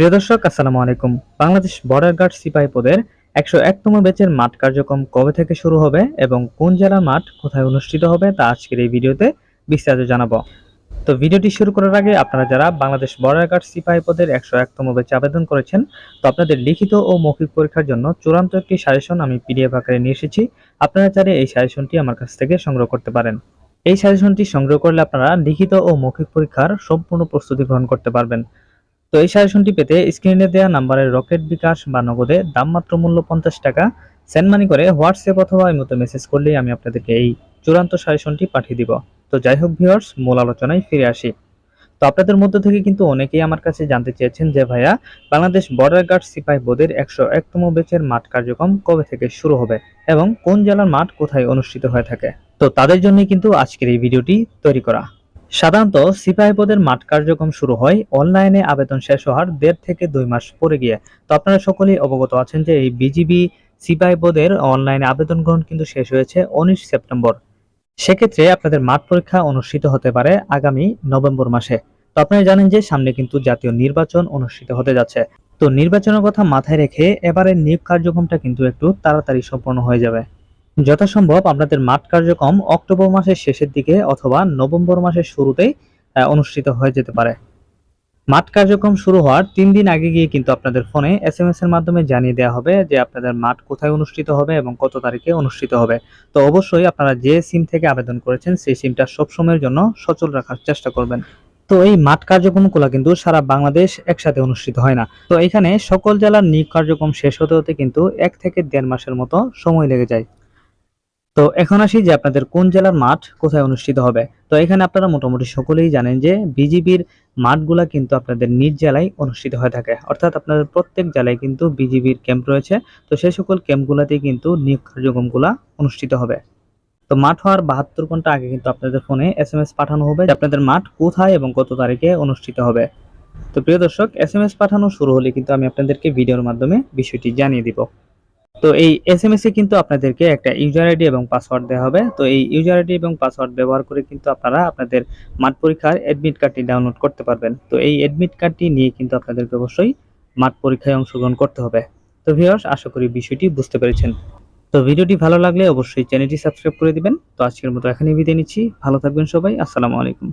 প্রিয় দর্শক, আসসালামু আলাইকুম। বাংলাদেশ বর্ডার গার্ড সিপাহী পদের একশো একতম ব্যাচের মাঠ কার্যক্রম কবে থেকে শুরু হবে এবং কোন জেলার মাঠ কোথায় অনুষ্ঠিত হবে তা আজকের এই ভিডিওতে বিস্তারিত জানাব। তো ভিডিওটি শুরু করার আগে আপনারা যারা বাংলাদেশ বর্ডার গার্ড সিপাহী পদের একশো একতম ব্যাচে আবেদন করেছেন, তো আপনাদের লিখিত ও মৌখিক পরীক্ষার জন্য চূড়ান্ত একটি সাজেশন আমি পিডিএফ আকারে নিয়ে এসেছি। আপনারা চাইলে এই সাজেশনটি আমার কাছ থেকে সংগ্রহ করতে পারেন। এই সাজেশনটি সংগ্রহ করলে আপনারা লিখিত ও মৌখিক পরীক্ষার সম্পূর্ণ প্রস্তুতি গ্রহণ করতে পারবেন। তো এই সাজেশনটি পেতে স্ক্রিনে দেওয়া নাম্বারের রকেট বিকাশ বা নগদে দাম মাত্র মূল্য পঞ্চাশ টাকা, সেন্ড মানি করে হোয়াটসঅ্যাপ অথবা মতো মেসেজ করলেই আমি আপনাদেরকে এই চূড়ান্ত সাজেশনটি পাঠিয়ে দিব। তো যাই হোক ভিউয়ার্স, মূল আলোচনায় ফিরে আসি। তো আপনাদের মধ্য থেকে কিন্তু অনেকেই আমার কাছে জানতে চেয়েছেন যে ভাইয়া, বাংলাদেশ বর্ডার গার্ড সিপাহী বোর্ডের একশো একতম বেচের মাঠ কার্যক্রম কবে থেকে শুরু হবে এবং কোন জেলার মাঠ কোথায় অনুষ্ঠিত হয়ে থাকে? তো তাদের জন্যই কিন্তু আজকের এই ভিডিওটি তৈরি করা। সাধারণত সিপাহী পদের মাঠ কার্যক্রম শুরু হয়, অনলাইনে আবেদন শেষ হওয়ার দেড় থেকে দুই মাস পরে গিয়ে। তো আপনারা সকলেই অবগত আছেন যে এই বিজিবি সিপাহী পদের অনলাইনে আবেদন গ্রহণ কিন্তু শেষ হয়েছে উনিশ সেপ্টেম্বর। সেক্ষেত্রে আপনাদের মাঠ পরীক্ষা অনুষ্ঠিত হতে পারে আগামী নভেম্বর মাসে। তো আপনারা জানেন যে সামনে কিন্তু জাতীয় নির্বাচন অনুষ্ঠিত হতে যাচ্ছে। তো নির্বাচনের কথা মাথায় রেখে এবারে নিয়োগ কার্যক্রমটা কিন্তু একটু তাড়াতাড়ি সম্পন্ন হয়ে যাবে। যথাসম্ভব আপনাদের মাঠ কার্যক্রম অক্টোবর মাসের শেষের দিকে অথবা নভেম্বর মাসের শুরুতেই অনুষ্ঠিত হয়ে যেতে পারে। মাঠ কার্যক্রম শুরু হওয়ার তিন দিন আগে গিয়ে কিন্তু আপনাদের ফোনে এস এম এস এর মাধ্যমে জানিয়ে দেওয়া হবে যে আপনাদের মাঠ কোথায় অনুষ্ঠিত হবে এবং কত তারিখে অনুষ্ঠিত হবে। তো অবশ্যই আপনারা যে সিম থেকে আবেদন করেছেন, সেই সিমটা সবসময়ের জন্য সচল রাখার চেষ্টা করবেন। তো এই মাঠ কার্যক্রমগুলো কিন্তু সারা বাংলাদেশ একসাথে অনুষ্ঠিত হয় না। তো এখানে সকল জেলার নিয়োগ কার্যক্রম শেষ হতে হতে কিন্তু এক থেকে দেড় মাসের মতো সময় লেগে যায়। তো এখন আসি যে আপনাদের কোন জেলার মাঠ কোথায় অনুষ্ঠিত হবে। তো এখানে আপনারা মোটামুটি সকলেই জানেন যে বিজিবির মাঠগুলা কিন্তু আপনাদের নিজ জেলায় অনুষ্ঠিত হয়ে থাকে। অর্থাৎ আপনাদের প্রত্যেক জেলায় কিন্তু বিজিবির ক্যাম্প রয়েছে। তো সেই সকল ক্যাম্পগুলোতেই কিন্তু নিয়োগ কার্যক্রমগুলা অনুষ্ঠিত হবে। তো মাঠ হওয়ার বাহাত্তর ঘণ্টা আগে কিন্তু আপনাদের ফোনে এস এম এস পাঠানো হবে আপনাদের মাঠ কোথায় এবং কত তারিখে অনুষ্ঠিত হবে। তো প্রিয় দর্শক এস এম এস পাঠানো শুরু হলে কিন্তু আমি আপনাদেরকে ভিডিওর মাধ্যমে বিষয়টি জানিয়ে দিব। তো এই এস এম এস এ কিন্তু আপনাদেরকে একটা ইউজার আইডি এবং পাসওয়ার্ড দেওয়া হবে। তো এই ইউজার আইডি এবং পাসওয়ার্ড ব্যবহার করে কিন্তু আপনারা আপনাদের মাঠ পরীক্ষার অ্যাডমিট কার্ডটি ডাউনলোড করতে পারবেন। তো এই অ্যাডমিট কার্ডটি নিয়ে কিন্তু আপনাদেরকে অবশ্যই মাঠ পরীক্ষায় অংশগ্রহণ করতে হবে। তো ভিউয়ার্স আশা করি বিষয়টি বুঝতে পেরেছেন। তো ভিডিওটি ভালো লাগলে অবশ্যই চ্যানেলটি সাবস্ক্রাইব করে দিবেন। তো আজকের মতো এখানেই বিদায় নিচ্ছি। ভালো থাকবেন সবাই। আসসালামু আলাইকুম।